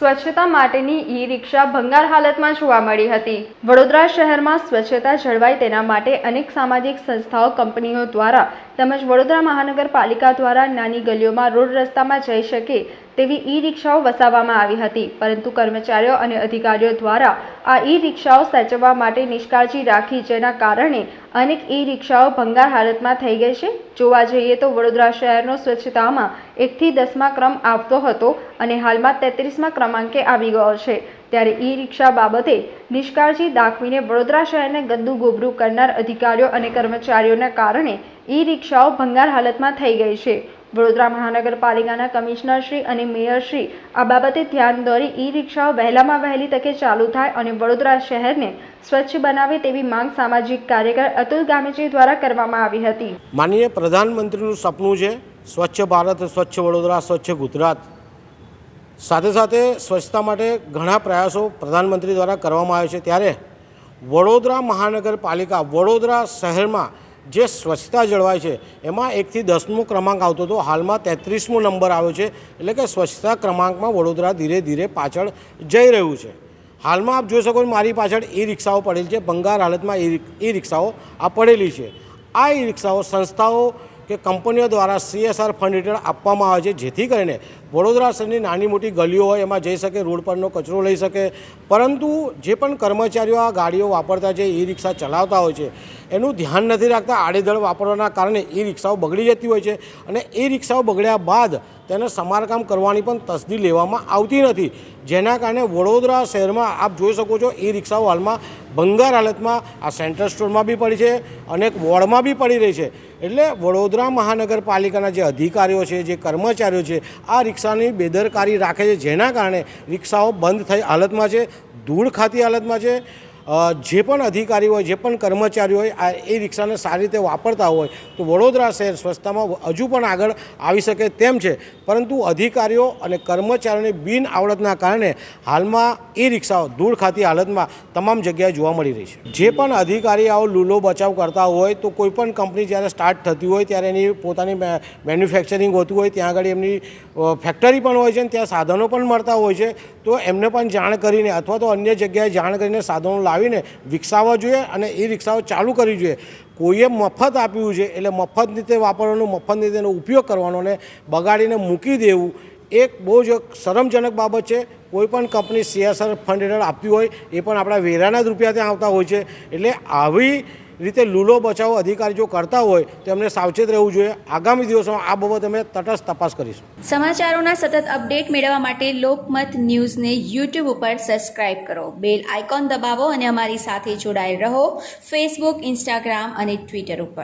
સ્વચ્છતા માટેની ઈ રિક્ષા ભંગાર હાલતમાં જોવા મળી હતી. વડોદરા શહેરમાં સ્વચ્છતા જળવાય તેના માટે અનેક સામાજિક સંસ્થાઓ, કંપનીઓ દ્વારા તેમજ વડોદરા મહાનગરપાલિકા દ્વારા નાની ગલીઓમાં રોડ રસ્તામાં જઈ શકે તેવી ઈ રિક્ષાઓ વસાવવામાં આવી હતી. પરંતુ કર્મચારીઓ અને અધિકારીઓ દ્વારા આ ઈ રિક્ષાઓ સાચવવા માટે નિષ્કાળજી રાખી, જેના કારણે અનેક ઈ રિક્ષાઓ ભંગાર હાલતમાં થઈ ગઈ છે. જોવા જઈએ તો વડોદરા શહેરનો સ્વચ્છતામાં એકથી દસમા ક્રમ આવતો હતો અને હાલમાં તેત્રીસમા ક્રમાંકે આવી ગયો છે. ત્યારે ઈ રિક્ષા બાબતે નિષ્કાળજી દાખવીને વડોદરા શહેરને ગદ્દુ ગોબરું કરનાર અધિકારીઓ અને કર્મચારીઓના કારણે ઈ રિક્ષાઓ ભંગાર હાલતમાં થઈ ગઈ છે. વડોદરા મહાનગરપાલિકાના કમિશનરશ્રી અને મેયરશ્રી આ બાબતે ધ્યાન દોરી ઈ રિક્ષાઓ વહેલામાં વહેલી તકે ચાલુ થાય અને વડોદરા શહેરને સ્વચ્છ બનાવે તેવી માંગ સામાજિક કાર્યકર અતુલ ગામેજી દ્વારા કરવામાં આવી હતી. માનનીય પ્રધાનમંત્રીનું સપનું છે સ્વચ્છ ભારત, સ્વચ્છ વડોદરા, સ્વચ્છ ગુજરાત. સાથે સાથે સ્વચ્છતા માટે ઘણા પ્રયાસો પ્રધાનમંત્રી દ્વારા કરવામાં આવે છે. ત્યારે વડોદરા મહાનગરપાલિકા વડોદરા શહેરમાં જે સ્વચ્છતા જળવાય છે, એમાં એકથી દસમો ક્રમાંક આવતો હતો. હાલમાં તેત્રીસમો નંબર આવ્યો છે, એટલે કે સ્વચ્છતા ક્રમાંકમાં વડોદરા ધીરે ધીરે પાછળ જઈ રહ્યું છે. હાલમાં આપ જોઈ શકો મારી પાછળ ઈ રિક્ષાઓ પડેલી છે. ભંગાર હાલતમાં ઈ રિક્ષાઓ આ પડેલી છે. આ ઈ રિક્ષાઓ સંસ્થાઓ કે કંપનીઓ દ્વારા સીએસઆર ફંડ હેઠળ આપવામાં આવે છે, જેથી કરીને વડોદરા શહેરની નાની મોટી ગલીઓ હોય, એમાં જઈ શકે, રોડ પરનો કચરો લઈ શકે. પરંતુ જે પણ કર્મચારીઓ આ ગાડીઓ વાપરતા છે ઈ રિક્ષા ચલાવતા હોય છે એનું ધ્યાન નથી રાખતા આડેધડ વાપરવાના કારણે એ રિક્ષાઓ બગડી જતી હોય છે અને એ રિક્ષાઓ બગડ્યા બાદ તેને સમારકામ કરવાની પણ તસદી લેવામાં આવતી નથી. જેના કારણે વડોદરા શહેરમાં આપ જોઈ શકો છો એ રિક્ષાઓ હાલમાં ભંગાર હાલતમાં આ સેન્ટ્રલ સ્ટોરમાં બી પડી છે અનેક વોર્ડમાં બી પડી રહી છે. એટલે વડોદરા મહાનગરપાલિકાના જે અધિકારીઓ છે, જે કર્મચારીઓ છે, આ રિક્ષાની બેદરકારી રાખે છે. જેના કારણે રિક્ષાઓ બંધ થઈ હાલતમાં છે, ધૂળ ખાતી હાલતમાં છે. જે પણ અધિકારી હોય, જે પણ કર્મચારી હોય, આ એ રિક્ષાને સારી રીતે વાપરતા હોય, તો વડોદરા શહેર સ્વચ્છતામાં હજુ પણ આગળ આવી શકે તેમ છે. પરંતુ અધિકારીઓ અને કર્મચારીઓની બિન આવડતના કારણે હાલમાં એ રિક્ષાઓ ધૂળ ખાતી હાલતમાં તમામ જગ્યાએ જોવા મળી રહી છે. જે પણ અધિકારી આવો લૂલો બચાવ કરતા હોય, તો કોઈ પણ કંપની જ્યારે સ્ટાર્ટ થતી હોય, ત્યારે એની પોતાની મેન્યુફેક્ચરિંગ હોતું હોય, ત્યાં આગળ એમની ફેક્ટરી પણ હોય છે અને ત્યાં સાધનો પણ મળતા હોય છે. તો એમને પણ જાણ કરીને અથવા તો અન્ય જગ્યાએ જાણ કરીને સાધનો લાવીને વિકસાવવા જોઈએ અને એ રિક્ષાઓ ચાલુ કરવી જોઈએ. કોઈએ મફત આપ્યું છે એટલે મફત રીતે વાપરવાનું, મફત રીતે એનો ઉપયોગ કરવાનો અને બગાડીને મૂકી દેવું એક બહુ જ શરમજનક બાબત છે. કોઈ પણ કંપની સીએસઆર ફંડ હેઠળ આપતી હોય, એ પણ આપણા વેરાના જ રૂપિયા ત્યાં આવતા હોય છે. એટલે આવી રીતે લૂલો બચાવ અધિકારી જો કરતા હોય તો એમને સાવચેત રહેવું જોઈએ. આગામી દિવસોમાં આ બાબત અમે તટસ્થ તપાસ કરીશું. સમાચારોના સતત અપડેટ મેળવવા માટે લોકમત ન્યૂઝને યુટ્યુબ ઉપર સબસ્ક્રાઇબ કરો. બેલ આઇકોન દબાવો અને અમારી સાથે જોડાયેલ રહો. ફેસબુક ઇન્સ્ટાગ્રામ અને ટ્વિટર ઉપર.